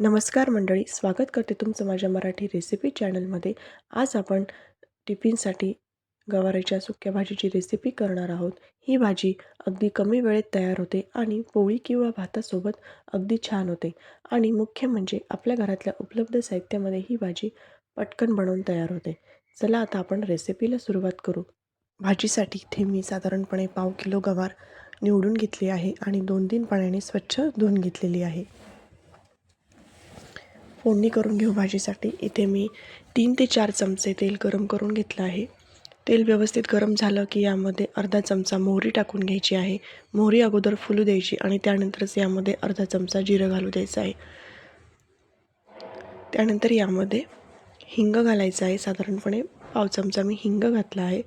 नमस्कार मंडळी स्वागत करते तुमचं माझ्या मराठी रेसिपी चॅनलमध्ये आज आपण टिफिनसाठी गवारीच्या सुक्या भाजीची रेसिपी करणार आहोत. ही भाजी अगदी कमी वेळेत तयार होते आणि पोळी किंवा भातासोबत अगदी छान होते. आणि मुख्य म्हणजे आपल्या घरातल्या उपलब्ध साहित्यामध्ये ही भाजी पटकन बनवून तयार होते. चला आता आपण रेसिपीला सुरुवात करू. भाजीसाठी इथे मी साधारणपणे पाव किलो गवार निवडून घेतली आहे आणि दोन तीन पाण्याने स्वच्छ धुवून घेतलेली आहे. फोडणी करून घेऊ भाजीसाठी. इथे मी तीन ते चार चमचे तेल गरम करून घेतलं आहे. तेल व्यवस्थित गरम झालं की यामध्ये अर्धा चमचा मोहरी टाकून घ्यायची आहे. मोहरी अगोदर फुलू द्यायची आणि त्यानंतरच यामध्ये अर्धा चमचा जिरं घालू द्यायचं आहे. त्यानंतर यामध्ये हिंग घालायचं आहे. साधारणपणे पाव चमचा मी हिंग घातला आहे.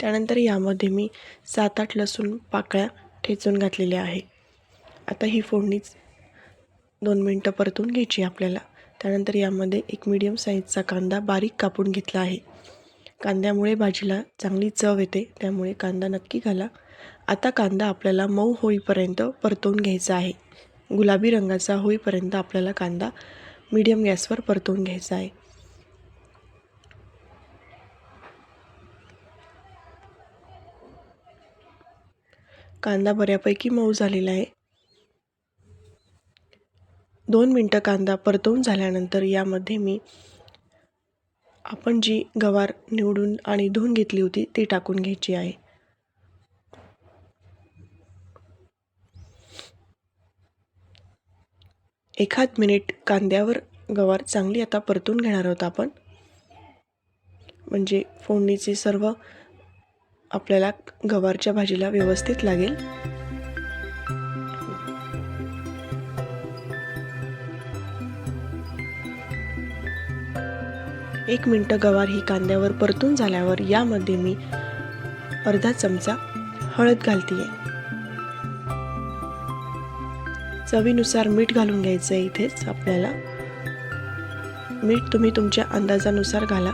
त्यानंतर यामध्ये मी सात आठ लसूण पाकळ्या ठेचून घातलेल्या आहे. आता ही फोडणीच दोन मिनटं परतून घ्यायची आपल्याला. त्यानंतर यामध्ये एक मीडियम साईजचा कांदा बारीक कापून घेतला आहे. कांद्यामुळे भाजीला चांगली चव येते त्यामुळे कांदा नक्की घाला. आता कांदा आपल्याला मऊ होईपर्यंत परतवून घ्यायचा आहे. गुलाबी रंगाचा होईपर्यंत आपल्याला कांदा मीडियम गॅसवर परतवून घ्यायचा आहे. कांदा बऱ्यापैकी मऊ झालेला आहे. दोन मिनटं कांदा परतवून झाल्यानंतर यामध्ये मी आपण जी गवार निवडून आणि धुवून घेतली होती ती टाकून घ्यायची आहे. एखाद मिनिट कांद्यावर गवार चांगली आता परतून घेणार आहोत आपण. म्हणजे फोडणीचे सर्व आपल्याला गवारच्या भाजीला व्यवस्थित लागेल. एक मिनटं गवार ही कांद्यावर परतून झाल्यावर यामध्ये मी अर्धा चमचा हळद घालतीये. चवीनुसार मीठ घालून घ्यायचं आहे इथेच आपल्याला. मीठ तुम्ही तुमच्या अंदाजानुसार घाला.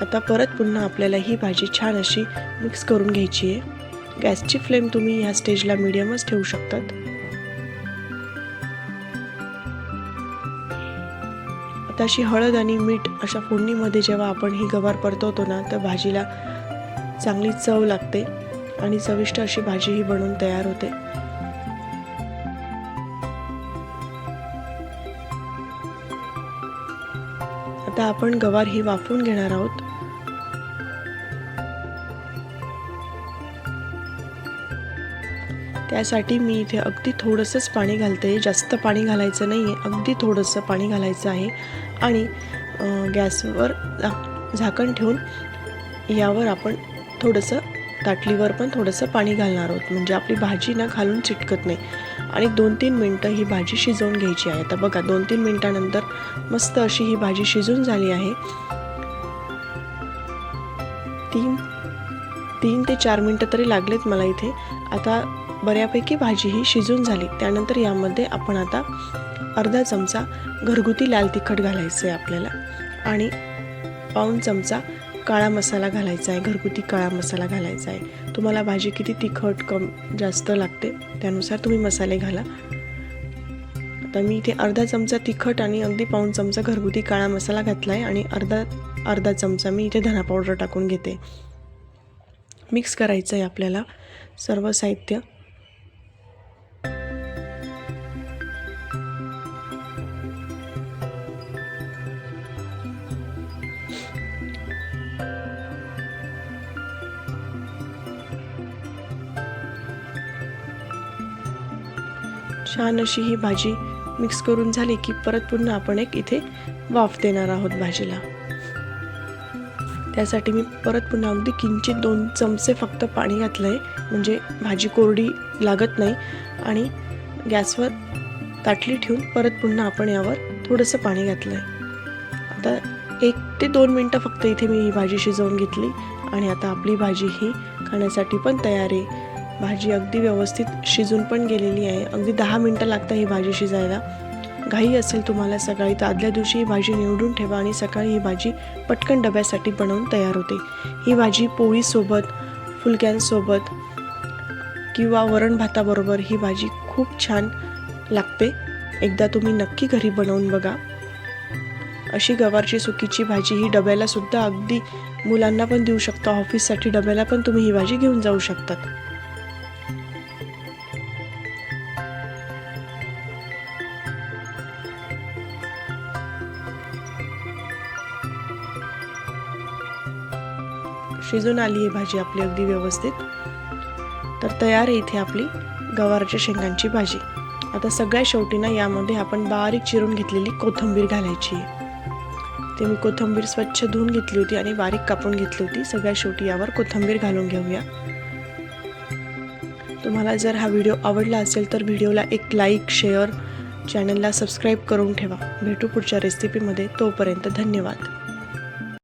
आता परत पुन्हा आपल्याला ही भाजी छान अशी मिक्स करून घ्यायची आहे. गॅसची फ्लेम तुम्ही ह्या स्टेजला मिडियमच ठेवू शकतात. आता अशी हळद आणि मीठ अशा फोडणीमध्ये जेव्हा आपण ही गवार परतवतो ना तर भाजीला चांगली चव लागते आणि चविष्ट अशी भाजी ही बनवून तयार होते. आता आपण गवार ही वाफवून घेणार आहोत. त्यासाठी मी इथे अगदी थोडंसंच पाणी घालते. जास्त पाणी घालायचं नाही आहे अगदी थोडंसं पाणी घालायचं आहे. आणि गॅसवर झाकण ठेवून यावर आपण थोडंसं ताटलीवर पण थोडंसं पाणी घालणार आहोत. म्हणजे आपली भाजी ना घालून चिटकत नाही. आणि दोन तीन मिनटं ही भाजी शिजवून घ्यायची आहे. आता बघा दोन तीन मिनटानंतर मस्त अशी ही भाजी शिजून झाली आहे. तीन तीन ते चार मिनटं तरी लागलेत मला इथे. आता बऱ्यापैकी भाजी ही शिजून झाली. त्यानंतर यामध्ये आपण आता अर्धा चमचा घरगुती लाल तिखट घालायचं आहे आपल्याला आणि पाऊन चमचा काळा मसाला घालायचा आहे घरगुती काळा मसाला घालायचा आहे. तुम्हाला भाजी किती तिखट कम जास्त लागते त्यानुसार तुम्ही मसाले घाला. आता मी इथे अर्धा चमचा तिखट आणि अगदी पाऊन चमचा घरगुती काळा मसाला घातला आहे आणि अर्धा अर्धा चमचा मी इथे धना पावडर टाकून घेते. मिक्स करायचं आहे आपल्याला सर्व साहित्य. छान अशी ही भाजी मिक्स करून झाली की परत पुन्हा आपण एक इथे वाफ देणार आहोत भाजीला. त्यासाठी मी परत पुन्हा अगदी किंचित दोन चमचे फक्त पाणी घातलं आहे म्हणजे भाजी कोरडी लागत नाही. आणि गॅसवर ताटली ठेवून परत पुन्हा आपण यावर थोडंसं पाणी घातलं आहे आता एक ते दोन मिनटं फक्त इथे मी ही भाजी शिजवून घेतली आणि आता आपली भाजी ही खाण्यासाठी पण तयार आहे. भाजी अगदी व्यवस्थित शिजून पण गेलेली आहे. अगदी दहा मिनटं लागतं ही भाजी शिजायला. घाई असेल तुम्हाला सकाळी तर आदल्या दिवशी ही भाजी निवडून ठेवा आणि सकाळी ही भाजी पटकन डब्यासाठी बनवून तयार होते. ही भाजी पोळीसोबत फुलक्यांसोबत किंवा वरण भाताबरोबर ही भाजी खूप छान लागते. एकदा तुम्ही नक्की घरी बनवून बघा. अशी गवारची सुकीची भाजी ही डब्याला सुद्धा अगदी मुलांना पण देऊ शकता. ऑफिससाठी डब्याला पण तुम्ही ही भाजी घेऊन जाऊ शकतात. शिजून आली आहे भाजी आपली अगदी व्यवस्थित. तर तयार आहे इथे आपली गवारच्या शेंगांची भाजी. आता सगळ्या शेवटी ना यामध्ये आपण बारीक चिरून घेतलेली कोथिंबीर घालायची आहे. ते मी कोथिंबीर स्वच्छ धुवून घेतली होती आणि बारीक कापून घेतली होती. सगळ्या शेवटी यावर कोथिंबीर घालून घेऊया. तुम्हाला जर हा व्हिडिओ आवडला असेल तर व्हिडिओला एक लाईक शेअर चॅनलला सबस्क्राईब करून ठेवा. भेटू पुढच्या रेसिपीमध्ये तोपर्यंत धन्यवाद.